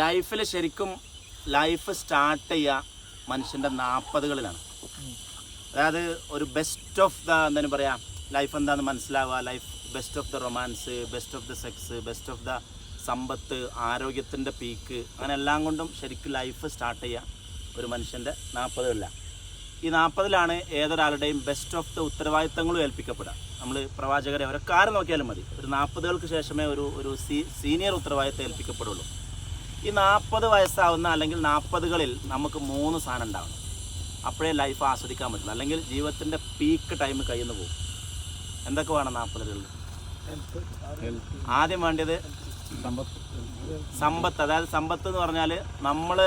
ലൈഫിൽ ശരിക്കും life start ചെയ്യുക മനുഷ്യന്റെ നാൽപ്പതുകളിലാണ് അതായത് ഒരു ബെസ്റ്റ് ഓഫ് ദ എന്താണ് പറയുക ലൈഫ് എന്താണെന്ന് മനസ്സിലാവുക. Life best of the romance best of the sex best of the സമ്പത്ത് ആരോഗ്യത്തിന്റെ പീക്ക് അങ്ങനെ എല്ലാം കൊണ്ടും ശരിക്കും ലൈഫ് സ്റ്റാർട്ട് ചെയ്യുക ഒരു മനുഷ്യന്റെ നാൽപ്പതുകളിലാണ് ഈ നാൽപ്പതിലാണ് ഏതൊരാളുടെയും ബെസ്റ്റ് ഓഫ് ദ ഉത്തരവാദിത്തങ്ങളും ഏൽപ്പിക്കപ്പെടുക. നമ്മൾ പ്രവാചകരെ അവരെ കാര്യം നോക്കിയാലും മതി. ഒരു നാൽപ്പതുകൾക്ക് ശേഷമേ ഒരു ഒരു സീനിയർ ഉത്തരവാദിത്തം ഏൽപ്പിക്കപ്പെടുള്ളൂ. ഈ നാൽപ്പത് വയസ്സാവുന്ന അല്ലെങ്കിൽ നാൽപ്പതുകളിൽ നമുക്ക് മൂന്ന് സാധനം ഉണ്ടാവണം. അപ്പോഴേ ലൈഫ് ആസ്വദിക്കാൻ പറ്റുള്ളൂ. അല്ലെങ്കിൽ ജീവിതത്തിന്റെ പീക്ക് ടൈം കയ്യിൽ നിന്ന് പോകും. എന്തൊക്കെ വേണം നാൽപ്പതുകളിൽ? ആദ്യം വേണ്ടത് സമ്പത്ത്. അതായത് സമ്പത്ത് എന്ന് പറഞ്ഞാൽ നമ്മൾ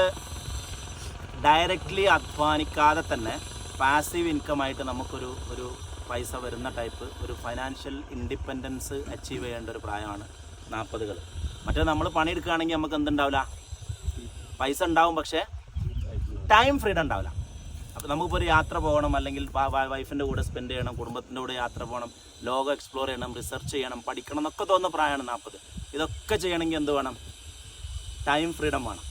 ഡയറക്റ്റ്ലി അധ്വാനിക്കാതെ തന്നെ പാസീവ് ഇൻകമായിട്ട് നമുക്കൊരു ഒരു പൈസ വരുന്ന ടൈപ്പ് ഒരു ഫൈനാൻഷ്യൽ ഇൻഡിപെൻഡൻസ് അച്ചീവ് ചെയ്യേണ്ട ഒരു പ്രായമാണ് നാൽപ്പതുകൾ മറ്റേ നമ്മൾ പണിയെടുക്കുകയാണെങ്കിൽ നമുക്ക് എന്തുണ്ടാവില്ല? പൈസ ഉണ്ടാവും പക്ഷേ ടൈം ഫ്രീഡം ഉണ്ടാവില്ല. അപ്പോൾ നമുക്കിപ്പോൾ ഒരു യാത്ര പോകണം അല്ലെങ്കിൽ വൈഫിന്റെ കൂടെ സ്പെൻഡ് ചെയ്യണം കുടുംബത്തിന്റെ കൂടെ യാത്ര പോകണം ലോകം എക്സ്പ്ലോർ ചെയ്യണം റിസർച്ച് ചെയ്യണം പഠിക്കണം എന്നൊക്കെ തോന്നുന്ന പ്രായമാണ് നാൽപ്പത് ഇതൊക്കെ ചെയ്യണമെങ്കിൽ എന്ത് വേണം? ടൈം ഫ്രീഡം വേണം.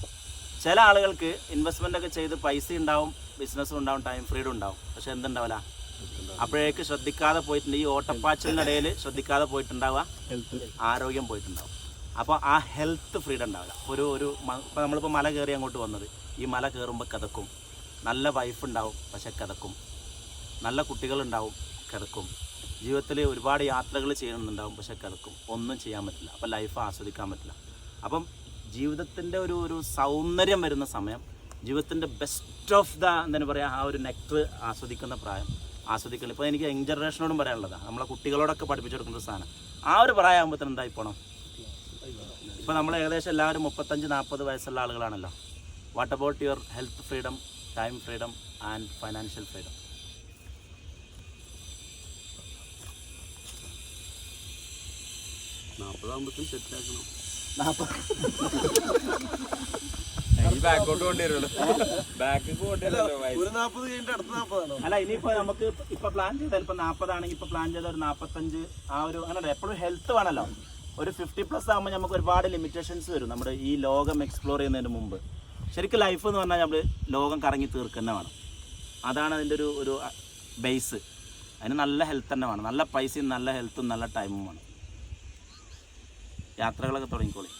ചില ആളുകൾക്ക് ഇൻവെസ്റ്റ്മെന്റ് ഒക്കെ ചെയ്ത് പൈസ ഉണ്ടാവും ബിസിനസ്സും ഉണ്ടാവും ടൈം ഫ്രീഡം ഉണ്ടാവും. പക്ഷേ എന്തുണ്ടാവില്ല? അപ്പോഴേക്ക് ശ്രദ്ധിക്കാതെ പോയിട്ടുണ്ട്. ഈ ഓട്ടപ്പാച്ചിലിനിടയിൽ ശ്രദ്ധിക്കാതെ പോയിട്ടുണ്ടാവുക. ആരോഗ്യം പോയിട്ടുണ്ടാവും. അപ്പോൾ ആ ഹെൽത്ത് ഫ്രീഡം ഉണ്ടാവില്ല ഒരു ഒരു ഇപ്പോൾ നമ്മളിപ്പോൾ മല കയറി അങ്ങോട്ട് വന്നത്. ഈ മല കയറുമ്പോൾ കിതക്കും. നല്ല വൈഫ് ഉണ്ടാവും പക്ഷെ കിതക്കും. നല്ല കുട്ടികളുണ്ടാവും കിതക്കും. ജീവിതത്തിൽ ഒരുപാട് യാത്രകൾ ചെയ്യണമെന്നുണ്ടാവും പക്ഷെ കിതക്കും. ഒന്നും ചെയ്യാൻ പറ്റില്ല. അപ്പോൾ ലൈഫ് ആസ്വദിക്കാൻ പറ്റില്ല. അപ്പം ജീവിതത്തിന്റെ ഒരു ഒരു സൗന്ദര്യം വരുന്ന സമയം ജീവിതത്തിന്റെ ബെസ്റ്റ് ഓഫ് ദ എന്താണ് പറയുക ആ ഒരു നെക്ടർ ആസ്വദിക്കുന്ന പ്രായം ആസ്വദിക്കണം ഇപ്പോൾ എനിക്ക് യങ് ജനറേഷനോടും പറയാനുള്ളതാണ് നമ്മളെ കുട്ടികളോടൊക്കെ പഠിപ്പിച്ചു കൊടുക്കുന്ന സാധനം. ആ ഒരു പ്രായമാകുമ്പോഴത്തേനും എന്തായി പോകണം ഇപ്പോൾ നമ്മൾ ഏകദേശം എല്ലാവരും മുപ്പത്തഞ്ച് നാൽപ്പത് വയസ്സുള്ള ആളുകളാണല്ലോ. What about your health freedom time freedom and financial freedom നാൽപ്പതാകുമ്പോഴത്തേക്കും set ആക്കണം. ഈ ബാക്കോട്ട് കൊണ്ടുവരുള്ളൂ. ബാക്ക് ഒരു കഴിഞ്ഞിട്ട് അടുത്ത അല്ല ഇനിയിപ്പോ നമുക്ക് ഇപ്പൊ പ്ലാൻ ചെയ്താൽ ഇപ്പൊ നാപ്പതാണെങ്കിൽ ഇപ്പൊ പ്ലാൻ ചെയ്ത ഒരു നാപ്പത്തഞ്ച് ആ ഒരു അങ്ങനെ എപ്പോഴും ഹെൽത്ത് വേണല്ലോ. ഒരു ഫിഫ്റ്റി പ്ലസ് ആകുമ്പോൾ നമുക്ക് ഒരുപാട് ലിമിറ്റേഷൻസ് വരും നമ്മുടെ ഈ ലോകം എക്സ്പ്ലോർ ചെയ്യുന്നതിന് മുമ്പ്. ശരിക്കും ലൈഫ് എന്ന് പറഞ്ഞാൽ നമ്മൾ ലോകം കറങ്ങി തീർക്കുന്ന വേണം. അതാണ് അതിന്റെ ഒരു ഒരു ബേസ് അതിന് നല്ല ഹെൽത്ത് തന്നെ വേണം. നല്ല പൈസയും നല്ല ഹെൽത്തും നല്ല ടൈമും വേണം. യാത്രകളൊക്കെ തുടങ്ങിക്കോളി.